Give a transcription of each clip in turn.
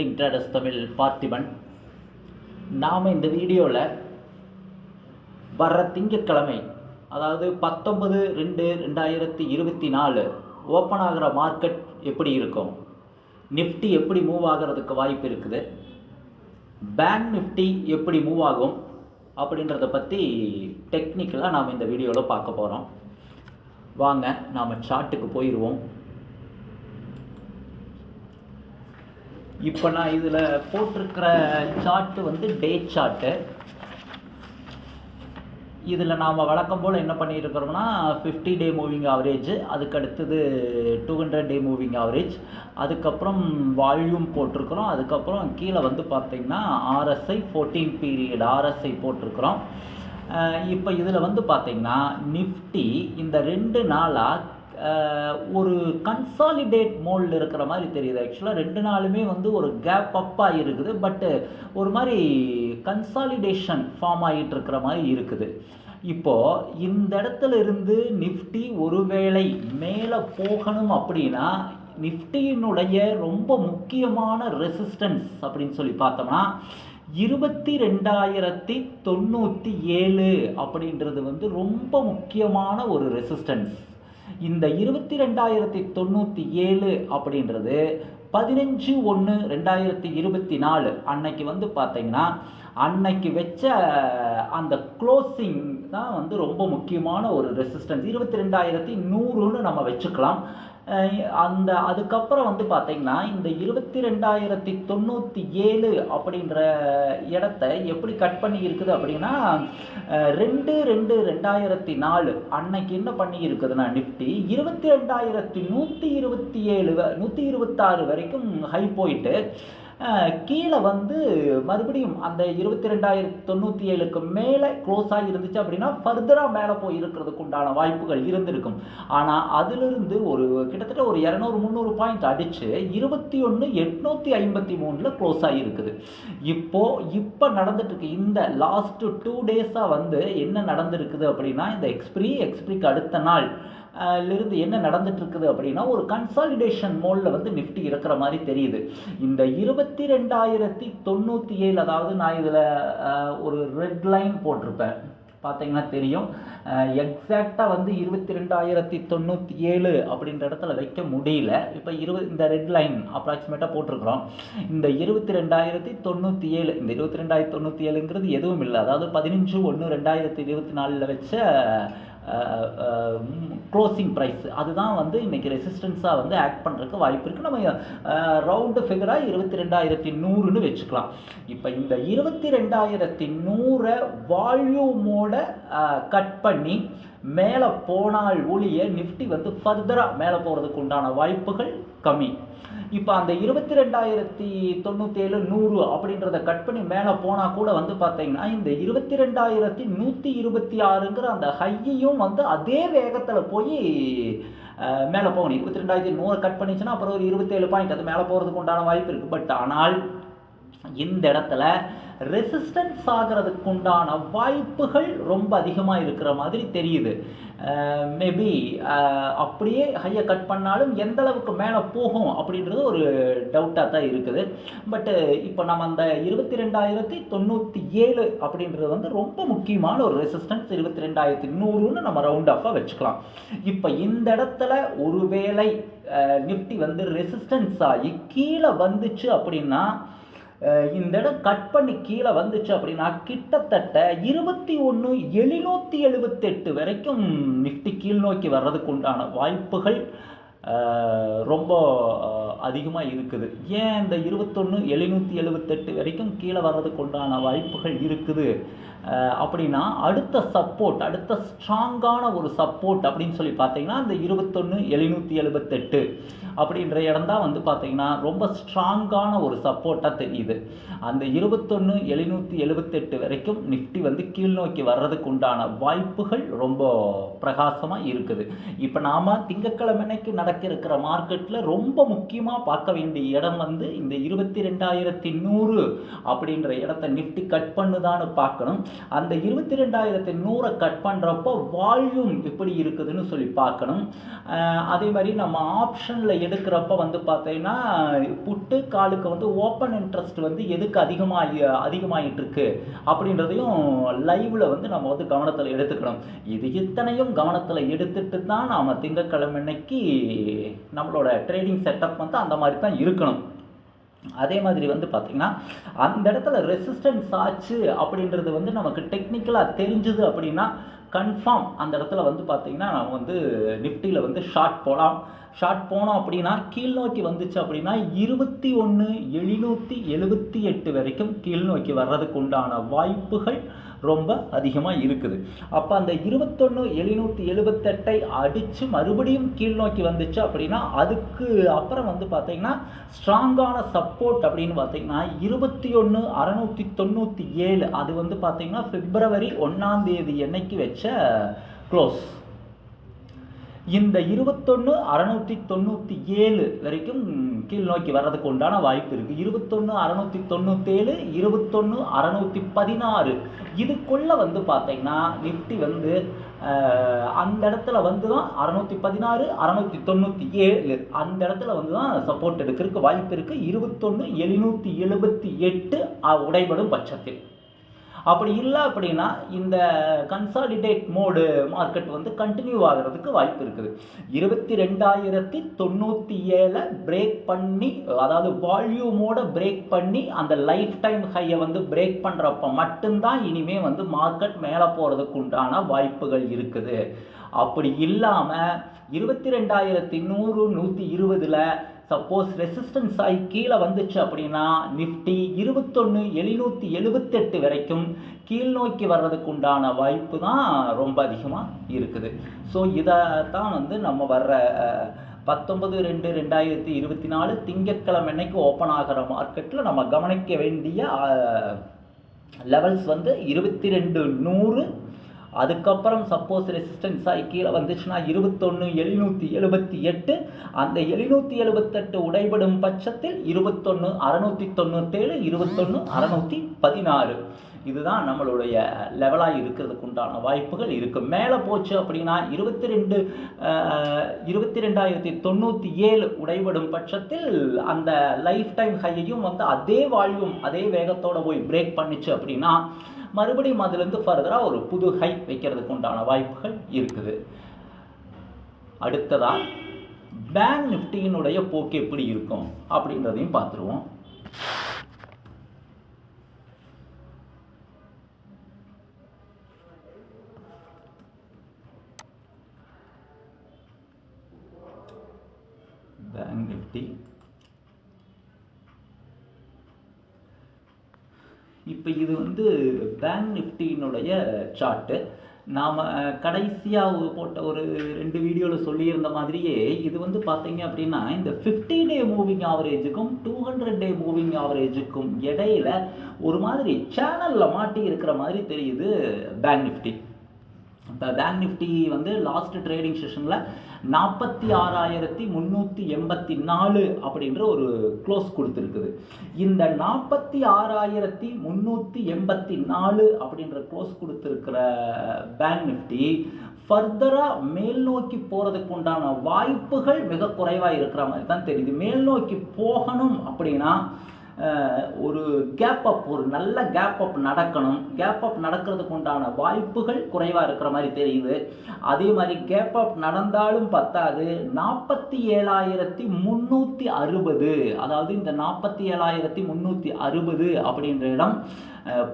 Trending traders Tamil Parthiban. நாம் இந்த வீடியோவில் வர்ற திங்கட்கிழமை அதாவது பத்தொன்பது ரெண்டு ரெண்டாயிரத்தி இருபத்தி நாலு ஓப்பன் ஆகிற மார்க்கெட் எப்படி இருக்கும்? நிஃப்டி எப்படி மூவ் ஆகிறதுக்கு வாய்ப்பு இருக்குது? பேங்க் நிஃப்டி எப்படி மூவ் ஆகும்? அப்படின்றத பற்றி டெக்னிக்கலாக நாம் இந்த வீடியோவில் பார்க்க போகிறோம் வாங்க நாம் சார்ட்டுக்கு போயிடுவோம் இப்போ நான் இதில் போட்டிருக்கிற சார்ட்டு வந்து டே சார்ட்டு இதில் நாம் வழக்கம் போல் என்ன பண்ணியிருக்கிறோம்னா ஃபிஃப்டி டே மூவிங் ஆவரேஜ் அதுக்கு அடுத்தது two hundred day moving average அதுக்கப்புறம் வால்யூம் போட்டிருக்கிறோம் அதுக்கப்புறம் கீழே வந்து பார்த்திங்கன்னா ஆர்எஸ்ஐ ஃபோர்டீன் பீரியட் ஆர்எஸ்ஐ போட்டிருக்கிறோம். இப்போ இதில் வந்து பார்த்திங்கன்னா நிஃப்டி இந்த ரெண்டு நாளாக ஒரு கன்சாலிடேட் மோல்டு இருக்கிற மாதிரி தெரியுது. ஆக்சுவலாக ரெண்டு நாளுமே வந்து ஒரு கேப் அப்பாக இருக்குது பட்டு ஒரு மாதிரி கன்சாலிடேஷன் ஃபார்ம் ஆகிட்டு இருக்கிற மாதிரி இருக்குது. இப்போது இந்த இடத்துல இருந்து நிஃப்டி ஒருவேளை மேலே போகணும் அப்படின்னா நிஃப்டியினுடைய ரொம்ப முக்கியமான ரெசிஸ்டன்ஸ் அப்படின்னு சொல்லி பார்த்தோம்னா இருபத்தி ரெண்டாயிரத்தி தொண்ணூற்றி ஏழு அப்படின்றது வந்து ரொம்ப முக்கியமான ஒரு ரெசிஸ்டன்ஸ் இந்த இருபத்தி ரெண்டாயிரத்தி தொண்ணூற்றி ஏழு அப்படின்றது பதினஞ்சு ஒன்று ரெண்டாயிரத்தி இருபத்தி நாலு அன்னைக்கு வந்து பார்த்தீங்கன்னா அன்னைக்கு வச்ச அந்த க்ளோசிங் தான் வந்து ரொம்ப முக்கியமான ஒரு ரெசிஸ்டன்ஸ் இருபத்தி ரெண்டாயிரத்தி நூறுன்னு நம்ம வச்சுக்கலாம். அந்த அதுக்கப்புறம் வந்து பார்த்திங்கன்னா இந்த இருபத்தி ரெண்டாயிரத்தி தொண்ணூற்றி ஏழு அப்படின்ற இடத்த எப்படி கட் பண்ணி இருக்குது அப்படின்னா ரெண்டு ரெண்டு ரெண்டாயிரத்தி நாலு அன்னைக்கு என்ன பண்ணி இருக்குதுன்னா நிஃப்டி இருபத்தி ரெண்டாயிரத்தி நூற்றி இருபத்தி ஏழு நூற்றி இருபத்தாறு வரைக்கும் ஹை போயிட்டு கீழே வந்து மறுபடியும் அந்த இருபத்தி ரெண்டாயிரத்தி தொண்ணூற்றி ஏழுக்கு மேலே க்ளோஸ் ஆகி இருந்துச்சு அப்படின்னா ஃபர்தராக மேலே போய் இருக்கிறதுக்கு உண்டான வாய்ப்புகள் இருந்திருக்கும். ஆனால் அதிலிருந்து ஒரு கிட்டத்தட்ட ஒரு இரநூறு முந்நூறு பாயிண்ட் அடித்து இருபத்தி ஒன்று எட்நூற்றி ஐம்பத்தி மூணில் க்ளோஸ் ஆகியிருக்குது இப்போது இப்போ நடந்துட்டுருக்கு இந்த லாஸ்ட்டு டூ டேஸாக வந்து என்ன நடந்திருக்குது அப்படின்னா இந்த எக்ஸ்பிரி எக்ஸ்பிரிக்கு அடுத்த நாள் இருந்து என்ன நடந்துட்டு இருக்குது அப்படின்னா ஒரு கன்சாலிடேஷன் மோடில் வந்து நிஃப்டி இருக்கிற மாதிரி தெரியுது. இந்த இருபத்தி ரெண்டாயிரத்தி தொண்ணூற்றி ஏழு அதாவது நான் இதில் ஒரு ரெட் லைன் போட்டிருப்பேன். பார்த்தீங்கன்னா தெரியும். எக்ஸாக்டாக வந்து இருபத்தி ரெண்டாயிரத்தி தொண்ணூற்றி ஏழு அப்படின்ற இடத்துல வைக்க முடியல. இப்போ இருபது இந்த ரெட் லைன் அப்ராக்சிமேட்டாக போட்டிருக்கிறோம். இந்த இருபத்தி ரெண்டாயிரத்தி தொண்ணூற்றி ஏழு இந்த இருபத்தி ரெண்டாயிரத்தி தொண்ணூற்றி ஏழுங்கிறது எதுவும் இல்லை. அதாவது பதினஞ்சு ஒன்று ரெண்டாயிரத்தி இருபத்தி நாலில் வச்ச க்ளோசிங் ப்ரைஸ் அதுதான் வந்து இன்றைக்கி ரெசிஸ்டன்ஸாக வந்து ஆக்ட் பண்ணுறதுக்கு வாய்ப்பு இருக்குது நம்ம ரவுண்டு ஃபிகராக இருபத்தி ரெண்டாயிரத்தி நூறுன்னு வச்சுக்கலாம். இப்போ இந்த இருபத்தி ரெண்டாயிரத்தி நூறை வால்யூமோட கட் பண்ணி மேலே போனால் ஒழிய நிஃப்டி வந்து ஃபர்தராக மேலே போகிறதுக்கு உண்டான வாய்ப்புகள் கம்மி. இப்போ அந்த இருபத்தி ரெண்டாயிரத்தி தொண்ணூற்றேழு நூறு அப்படின்றத கட் பண்ணி மேலே போனால் கூட வந்து பார்த்தீங்கன்னா இந்த இருபத்தி ரெண்டாயிரத்தி நூற்றி இருபத்தி ஆறுங்கிற அந்த ஹையையும் வந்து அதே வேகத்தில் போய் மேலே போகணும். இருபத்தி ரெண்டாயிரத்தி நூறு கட் பண்ணிச்சுன்னா அப்புறம் ஒரு இருபத்தேழு பாயிண்ட் அது மேலே போகிறதுக்கு உண்டான வாய்ப்பு இருக்குது பட் ஆனால் இந்த இடத்துல ரெசிஸ்டன்ஸ் ஆகிறதுக்கு உண்டான வாய்ப்புகள் ரொம்ப அதிகமாக இருக்கிற மாதிரி தெரியுது. மேபி அப்படியே ஹையை கட் பண்ணாலும் எந்த அளவுக்கு மேலே போகும் அப்படின்றது ஒரு டவுட்டாக தான் இருக்குது. பட்டு இப்போ நம்ம அந்த இருபத்தி ரெண்டாயிரத்தி தொண்ணூற்றி ஏழு அப்படின்றது வந்து ரொம்ப முக்கியமான ஒரு ரெசிஸ்டன்ஸ் இருபத்தி ரெண்டாயிரத்தி நூறுன்னு நம்ம ரவுண்ட் ஆஃபாக வச்சுக்கலாம். இப்போ இந்த இடத்துல ஒருவேளை நிஃப்டி வந்து ரெசிஸ்டன்ஸ் ஆகி கீழே வந்துச்சு அப்படின்னா இந்த இடம் கட் பண்ணி கீழே வந்துச்சு அப்படின்னா கிட்டத்தட்ட இருபத்தி ஒன்று எழுநூற்றி எழுபத்தெட்டு வரைக்கும் நிஃப்டி கீழ் நோக்கி வர்றதுக்கு உண்டான வாய்ப்புகள் ரொம்ப அதிகமாக இருக்குது. ஏன் இந்த இருபத்தொன்று எழுநூற்றி எழுபத்தெட்டு வரைக்கும் கீழே வர்றதுக்கு உண்டான வாய்ப்புகள் இருக்குது? அப்படின்னா அடுத்த சப்போர்ட் அடுத்த ஸ்ட்ராங்கான ஒரு சப்போர்ட் அப்படின்னு சொல்லி பார்த்தீங்கன்னா இந்த இருபத்தொன்று எழுநூற்றி எழுபத்தெட்டு அப்படின்ற இடம் தான் வந்து பார்த்தீங்கன்னா ரொம்ப ஸ்ட்ராங்கான ஒரு சப்போர்ட்டாக தெரியுது. அந்த இருபத்தொன்று எழுநூற்றி எழுபத்தெட்டு வரைக்கும் நிஃப்டி வந்து கீழ் நோக்கி வர்றதுக்கு உண்டான வாய்ப்புகள் ரொம்ப பிரகாசமாக இருக்குது. இப்போ நாம் திங்கக்கிழமைக்கு நட நடக்க இருக்கிற மார்க்கெட்டில் ரொம்ப முக்கியமாக பார்க்க வேண்டிய இடம் வந்து இந்த இருபத்தி ரெண்டாயிரத்தி நூறு அப்படின்ற இடத்த நிஃப்டி கட் பண்ணுதான்னு பார்க்கணும். அந்த இருபத்தி ரெண்டாயிரத்தி நூறை கட் பண்ணுறப்போ வால்யூம் எப்படி இருக்குதுன்னு சொல்லி பார்க்கணும். அதே மாதிரி நம்ம ஆப்ஷனில் எடுக்கிறப்ப வந்து பார்த்தீங்கன்னா புட்டு காலுக்கு வந்து ஓப்பன் இன்ட்ரெஸ்ட் வந்து எதுக்கு அதிகமாக அதிகமாகிட்டு இருக்கு அப்படின்றதையும் லைவில் வந்து நம்ம வந்து கவனத்தில் எடுத்துக்கணும். இது இத்தனையும் கவனத்தில் எடுத்துட்டு தான் நாம் திங்கட்கிழமை அன்னைக்கு நம்மளோட ட்ரேடிங் செட்டப் வந்து அந்த மாதிரி தான் இருக்கணும். அதே மாதிரி வந்து பார்த்தீங்கன்னா அந்த இடத்துல ரெசிஸ்டன்ஸ் ஆச்சு அப்படின்றது வந்து நமக்கு டெக்னிக்கலாக தெரிஞ்சுது அப்படின்னா கன்ஃபார்ம் அந்த இடத்துல வந்து பார்த்தீங்கன்னா நம்ம வந்து நிஃப்டியில் வந்து ஷார்ட் போகலாம் ஷார்ட் போனோம் அப்படின்னா கீழ் நோக்கி வந்துச்சு அப்படின்னா இருபத்தி ஒன்று எழுநூற்றி எழுபத்தி எட்டு வரைக்கும் கீழ் நோக்கி வர்றதுக்கு உண்டான வாய்ப்புகள் ரொம்ப அதிகமாக இருக்குது. அப்போ அந்த இருபத்தொன்று எழுநூற்றி எழுபத்தெட்டை அடித்து மறுபடியும் கீழ் நோக்கி வந்துச்சு அப்படின்னா அதுக்கு அப்புறம் வந்து பார்த்தீங்கன்னா ஸ்ட்ராங்கான சப்போர்ட் அப்படின்னு பார்த்தீங்கன்னா இருபத்தி ஒன்று அறநூற்றி தொண்ணூற்றி ஏழு அது வந்து பார்த்தீங்கன்னா பிப்ரவரி ஒன்றாம் தேதி என்னைக்கு வச்ச க்ளோஸ் இந்த இருபத்தொன்று அறநூற்றி தொண்ணூற்றி ஏழு வரைக்கும் கீழ் நோக்கி வர்றதுக்கு உண்டான வாய்ப்பு இருக்குது இருபத்தொன்று அறநூற்றி தொண்ணூற்றேழு இருபத்தொன்று அறநூற்றி பதினாறு இதுக்குள்ளே வந்து பார்த்தீங்கன்னா நிஃப்டி வந்து அந்த இடத்துல வந்து தான் அறநூற்றி பதினாறு அறநூற்றி தொண்ணூற்றி ஏழு அந்த இடத்துல வந்து தான் சப்போர்ட் எடுக்கிறதுக்கு வாய்ப்பு இருக்குது இருபத்தொன்று எழுநூற்றி எழுபத்தி எட்டு உடைபடும் பட்சத்தில். அப்படி இல்லை அப்படின்னா இந்த கன்சாலிடேட் மோடு மார்க்கெட் வந்து கண்டினியூ ஆகிறதுக்கு வாய்ப்பு இருக்குது. இருபத்தி ரெண்டாயிரத்தி தொண்ணூற்றி ஏழை பிரேக் பண்ணி அதாவது வால்யூமோட பிரேக் பண்ணி அந்த லைஃப் டைம் ஹையை வந்து பிரேக் பண்ணுறப்ப மட்டும்தான் இனிமே வந்து மார்க்கெட் மேலே போகிறதுக்கு உண்டான வாய்ப்புகள் இருக்குது. அப்படி இல்லாமல் இருபத்தி ரெண்டாயிரத்தி நூறு நூற்றி இருபதில் சப்போஸ் ரெசிஸ்டன்ஸ் ஆகி கீழே வந்துச்சு அப்படின்னா நிஃப்டி இருபத்தொன்று எழுநூற்றி எழுபத்தெட்டு வரைக்கும் கீழ் நோக்கி வர்றதுக்கு உண்டான வாய்ப்பு தான் ரொம்ப அதிகமாக இருக்குது. ஸோ இதை தான் வந்து நம்ம வர்ற பத்தொன்பது ரெண்டு ரெண்டாயிரத்தி இருபத்தி நாலு திங்கட்கிழமை அன்னைக்கு ஓப்பன் ஆகிற மார்க்கெட்டில் நம்ம கவனிக்க வேண்டிய லெவல்ஸ் வந்து இருபத்தி ரெண்டு நூறு அதுக்கப்புறம் சப்போஸ் ரெசிஸ்டன்ஸ் ஆகி கீழே வந்துச்சுன்னா இருபத்தொன்று எழுநூற்றி எழுபத்தி எட்டு. அந்த எழுநூற்றி எழுபத்தெட்டு உடைபடும் பட்சத்தில் இருபத்தொன்று அறநூற்றி தொண்ணூற்றேழு இருபத்தொன்று அறநூற்றி பதினாறு. இதுதான் நம்மளுடைய லெவலாக இருக்கிறதுக்கு உண்டான வாய்ப்புகள் இருக்குது மேலே போச்சு அப்படின்னா இருபத்தி ரெண்டு இருபத்தி ரெண்டாயிரத்தி தொண்ணூற்றி ஏழு உடைபடும் பட்சத்தில் அந்த லைஃப் டைம் ஹையையும் வந்து அதே வால்யூம் அதே வேகத்தோடு போய் பிரேக் பண்ணுச்சு அப்படின்னா மறுபடியும் அதுலேருந்து ஃபர்தராக ஒரு புது ஹை வைக்கிறதுக்கு உண்டான வாய்ப்புகள் இருக்குது. அடுத்ததாக பேங்க் நிஃப்டியினுடைய போக்கு எப்படி இருக்கும் அப்படின்றதையும் பார்த்துருவோம். பேங்க் நிஃப்டி இப்போ இது வந்து பேங்க் நிஃப்டியினுடைய சார்ட்டு நாம் கடைசியாக போட்ட ஒரு ரெண்டு வீடியோவில் சொல்லியிருந்த மாதிரியே இது வந்து பார்த்தீங்க அப்படின்னா இந்த ஃபிஃப்டி டே மூவிங் ஆவரேஜுக்கும் டூ ஹண்ட்ரட் டே மூவிங் ஆவரேஜுக்கும் இடையில ஒரு மாதிரி சேனலில் மாட்டி இருக்கிற மாதிரி தெரியுது பேங்க் நிஃப்டி இப்போ பேங்க் நிஃப்டி வந்து லாஸ்ட் ட்ரேடிங் செஷனில் நாற்பத்தி ஆறாயிரத்தி முந்நூற்றி எண்பத்தி நாலு அப்படின்ற ஒரு க்ளோஸ் கொடுத்துருக்குது. இந்த நாற்பத்தி ஆறாயிரத்தி முந்நூற்றி எண்பத்தி நாலு அப்படின்ற க்ளோஸ் கொடுத்துருக்கிற பேங்க் நிஃப்டி ஃபர்தராக மேல் நோக்கி போகிறதுக்கு உண்டான வாய்ப்புகள் மிக குறைவாக இருக்கிற மாதிரி தான் தெரியுது. மேல் நோக்கி போகணும் அப்படின்னா ஒரு கேப் அப் ஒரு நல்ல கேப் அப் நடக்கணும். கேப் அப் நடக்கிறதுக்கு உண்டான வாய்ப்புகள் குறைவாக இருக்கிற மாதிரி தெரியுது. அதே மாதிரி கேப் அப் நடந்தாலும் பத்தாது. நாற்பத்தி ஏழாயிரத்தி முந்நூற்றி அறுபது. அதாவது இந்த நாற்பத்தி ஏழாயிரத்தி முந்நூற்றி அறுபது அப்படின்ற இடம்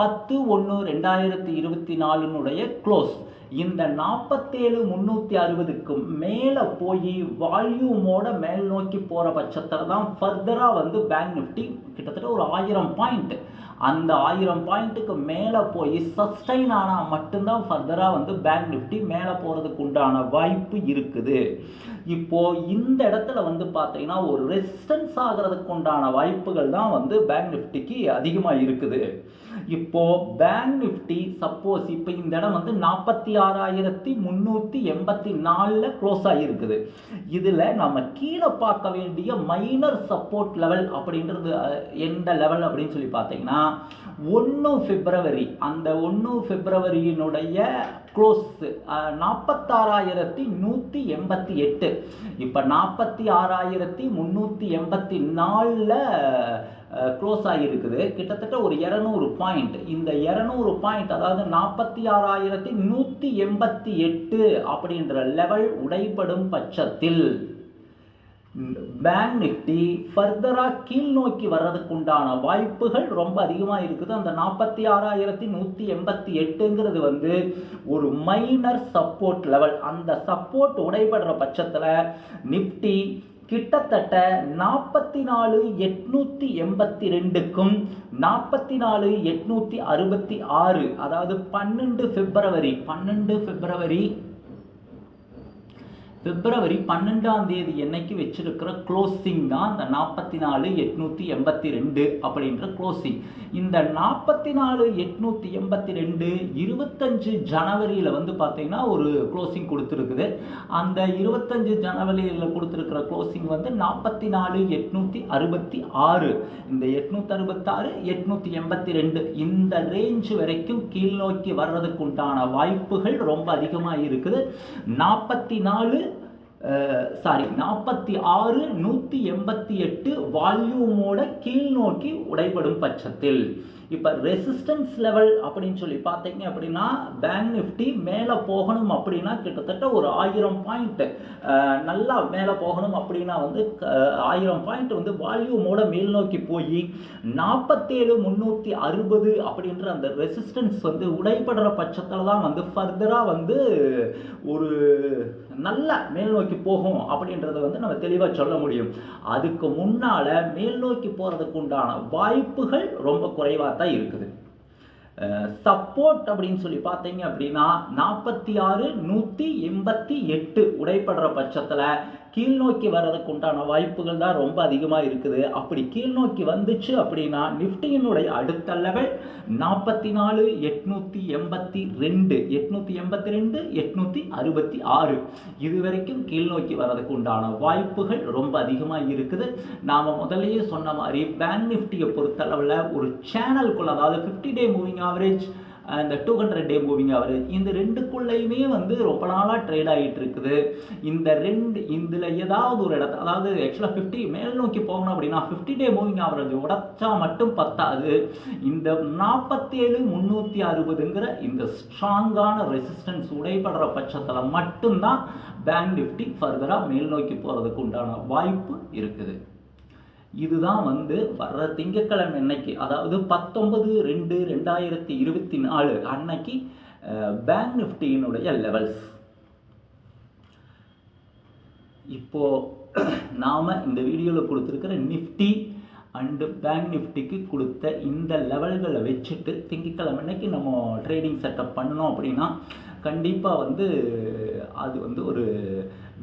பத்து ஒன்று ரெண்டாயிரத்தி இருபத்தி நாலுனுடைய க்ளோஸ் இந்த நாற்பத்தேழு முந்நூற்றி அறுபதுக்கு மேலே போய் வால்யூமோட மேல் நோக்கி போகிற பட்சத்தில் தான் ஃபர்தராக வந்து பேங்க் நிஃப்டி கிட்டத்தட்ட ஒரு ஆயிரம் பாயிண்ட் அந்த ஆயிரம் பாயிண்ட்டுக்கு மேலே போய் சஸ்டைன் ஆனால் மட்டும்தான் ஃபர்தராக வந்து பேங்க் நிஃப்டி மேலே போகிறதுக்கு உண்டான வாய்ப்பு இருக்குது. இப்போ இந்த இடத்துல வந்து பார்த்தீங்கன்னா ஒரு ரெசிஸ்டன்ஸ் ஆகிறதுக்கு உண்டான வாய்ப்புகள் தான் வந்து பேங்க் நிஃப்டிக்கு அதிகமாக இருக்குது. இப்போ பேங்க் நிஃப்டி சப்போஸ் இப்போ இந்த இடம் வந்து நாற்பத்தி ஆறாயிரத்தி முந்நூற்றி எண்பத்தி நாலில் க்ளோஸ் ஆகியிருக்குது இதில் நம்ம கீழே பார்க்க வேண்டிய மைனர் சப்போர்ட் லெவல் அப்படின்றது எந்த லெவல் அப்படின்னு சொல்லி பார்த்தீங்கன்னா ஒன்று பிப்ரவரி. அந்த ஒன்று பிப்ரவரியினுடைய க்ளோஸ் நாற்பத்தாறாயிரத்தி நூற்றி எண்பத்தி எட்டு. இப்போ நாற்பத்தி ஆறாயிரத்தி முந்நூற்றி எண்பத்தி நாலில் க்ளோஸ் ஆகியிருக்குது கிட்டத்தட்ட ஒரு இரநூறு பாயிண்ட் இந்த இரநூறு பாயிண்ட் அதாவது நாற்பத்தி ஆறாயிரத்தி நூற்றி எண்பத்தி எட்டு அப்படின்ற லெவல் உடைபடும் பட்சத்தில் பேங்க் நிஃப்டி ஃபர்தராக கீழ் நோக்கி வர்றதுக்கு உண்டான வாய்ப்புகள் ரொம்ப அதிகமாக இருக்குது. அந்த நாற்பத்தி ஆறாயிரத்தி நூற்றி எண்பத்தி எட்டுங்கிறது வந்து ஒரு மைனர் சப்போர்ட் லெவல் அந்த சப்போர்ட் உடைபடுற பட்சத்தில் நிஃப்டி கிட்டத்தட்ட நாற்பத்தி நாலு எட்நூற்றி எண்பத்தி ரெண்டுக்கும் நாற்பத்தி நாலு எட்நூற்றி அறுபத்தி ஆறு அதாவது பன்னெண்டு பிப்ரவரி பன்னெண்டு பிப்ரவரி பிப்ரவரி பன்னெண்டாம் தேதி என்னைக்கு வச்சிருக்கிற க்ளோசிங் தான் இந்த நாற்பத்தி நாலு எட்நூற்றி எண்பத்தி ரெண்டு அப்படின்ற க்ளோசிங் இந்த நாற்பத்தி நாலு எட்நூற்றி எண்பத்தி ரெண்டு இருபத்தஞ்சு ஜனவரியில் வந்து பார்த்தீங்கன்னா ஒரு க்ளோசிங் கொடுத்துருக்குது. அந்த இருபத்தஞ்சு ஜனவரியில் கொடுத்துருக்கிற க்ளோசிங் வந்து நாற்பத்தி நாலு எட்நூற்றி அறுபத்தி ஆறு. இந்த எட்நூற்றி அறுபத்தாறு எட்நூற்றி எண்பத்தி ரெண்டு இந்த ரேஞ்ச் வரைக்கும் கீழ்நோக்கி வர்றதுக்கு உண்டான வாய்ப்புகள் ரொம்ப அதிகமாக இருக்குது நாற்பத்தி நாலு சாரி நாற்பத்தி ஆறு நூற்றி எண்பத்தி எட்டு வால்யூமோட கீழ்நோக்கி உடைபடும் பட்சத்தில். இப்போ ரெசிஸ்டன்ஸ் லெவல் அப்படின்னு சொல்லி பார்த்தீங்க அப்படின்னா பேங்க் நிஃப்டி மேலே போகணும் அப்படின்னா கிட்டத்தட்ட ஒரு ஆயிரம் பாயிண்ட் நல்லா மேலே போகணும் அப்படின்னா வந்து க- ஆயிரம் பாயிண்ட் வந்து வால்யூமோட மேல் நோக்கி போய் நாற்பத்தேழு முந்நூற்றி அறுபது அப்படின்ற அந்த ரெசிஸ்டன்ஸ் வந்து உடைபடுற பட்சத்தில் தான் வந்து ஃபர்தராக வந்து ஒரு நல்ல மேல் நோக்கி போகும் அப்படின்றத வந்து நம்ம தெளிவாக சொல்ல முடியும். அதுக்கு முன்னால் மேல் நோக்கி போகிறதுக்கு உண்டான வாய்ப்புகள் ரொம்ப குறைவாக தான் இருக்குது. சப்போர்ட் அப்படின்னு சொல்லி பார்த்தீங்க அப்படின்னா நாற்பத்தி ஆறு நூற்றி எண்பத்தி எட்டு உடைப்படுற பட்சத்தில் கீழ்நோக்கி வர்றதுக்கு உண்டான வாய்ப்புகள் தான் ரொம்ப அதிகமாக இருக்குது. அப்படி கீழ்நோக்கி வந்துச்சு அப்படின்னா நிஃப்டியினுடைய அடுத்த லெவல் நாற்பத்தி நாலு எட்நூற்றி எண்பத்தி ரெண்டு எட்நூற்றி எண்பத்தி ரெண்டு எட்நூற்றி அறுபத்தி ஆறு. இது வரைக்கும் கீழ்நோக்கி வர்றதுக்கு உண்டான வாய்ப்புகள் ரொம்ப அதிகமாக இருக்குது. நாம் முதல்லயே சொன்ன மாதிரி பேங்க் நிஃப்டியை பொறுத்தளவில் ஒரு சேனலுக்குள்ள அதாவது ஃபிஃப்டி டே மூவிங் ஆவரேஜ் இந்த டூ ஹண்ட்ரட் டே மூவிங் அவர் இந்த ரெண்டுக்குள்ளேயுமே வந்து ரொம்ப நாளாக ட்ரேட் ஆகிட்டு இருக்குது. இந்த ரெண்டு இதில் ஏதாவது ஒரு இடத்த அதாவது ஆக்சுவலாக ஃபிஃப்டி மேல் நோக்கி போகணும் அப்படின்னா ஃபிஃப்டி டே மூவிங் ஆவரேஜ் உடைச்சா மட்டும் பத்தாது. இந்த நாற்பத்தேழு முந்நூற்றி அறுபதுங்கிற இந்த ஸ்ட்ராங்கான ரெசிஸ்டன்ஸ் உடைபடுற பட்சத்தில் மட்டும்தான் பேங்க் நிஃப்டி ஃபர்தராக மேல் நோக்கி போகிறதுக்கு உண்டான வாய்ப்பு இருக்குது. இதுதான் வந்து வர்ற திங்கட்கிழமை அன்னைக்கு அதாவது பத்தொன்பது ரெண்டு ரெண்டாயிரத்தி இருபத்தி நாலு அன்னைக்கு பேங்க் நிஃப்டியினுடைய லெவல்ஸ் இப்போ நாம இந்த வீடியோவில் கொடுத்துருக்கிற நிஃப்டி அண்டு பேங்க் நிஃப்டிக்கு கொடுத்த இந்த லெவல்களை வச்சுட்டு திங்கட்கிழமை அன்னைக்கு நம்ம ட்ரேடிங் செட்டப் பண்ணோம் அப்படின்னா கண்டிப்பாக வந்து அது வந்து ஒரு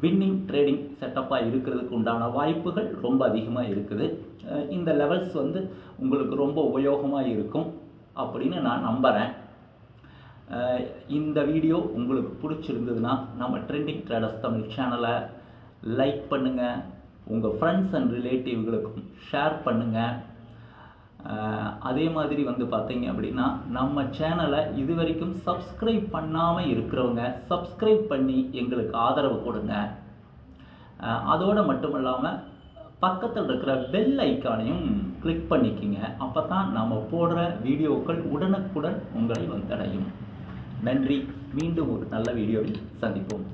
வின்னிங் ட்ரேடிங் செட்டப்பாக இருக்கிறதுக்கு உண்டான வாய்ப்புகள் ரொம்ப அதிகமாக இருக்குது. இந்த லெவல்ஸ் வந்து உங்களுக்கு ரொம்ப உபயோகமாக இருக்கும் அப்படின்னு நான் நம்புகிறேன் இந்த வீடியோ உங்களுக்கு பிடிச்சிருந்ததுன்னா நம்ம ட்ரெண்டிங் ட்ரேடர்ஸ் தமிழ் சேனலை லைக் பண்ணுங்கள் உங்கள் ஃப்ரெண்ட்ஸ் அண்ட் ரிலேட்டிவ்களுக்கும் ஷேர் பண்ணுங்கள் அதே மாதிரி வந்து பார்த்தீங்க அப்படின்னா நம்ம சேனலை இது வரைக்கும் சப்ஸ்கிரைப் பண்ணாமல் இருக்கிறவங்க சப்ஸ்கிரைப் பண்ணி எங்களுக்கு ஆதரவு கொடுங்க. அதோடு மட்டும் இல்லாமல் பக்கத்தில் இருக்கிற பெல் ஐக்கானையும் கிளிக் பண்ணிக்கிங்க. அப்போ தான் நம்ம போடுற வீடியோக்கள் உடனுக்குடன் உங்களை வந்தடையும் நன்றி. மீண்டும் ஒரு நல்ல வீடியோவில் சந்திப்போம்.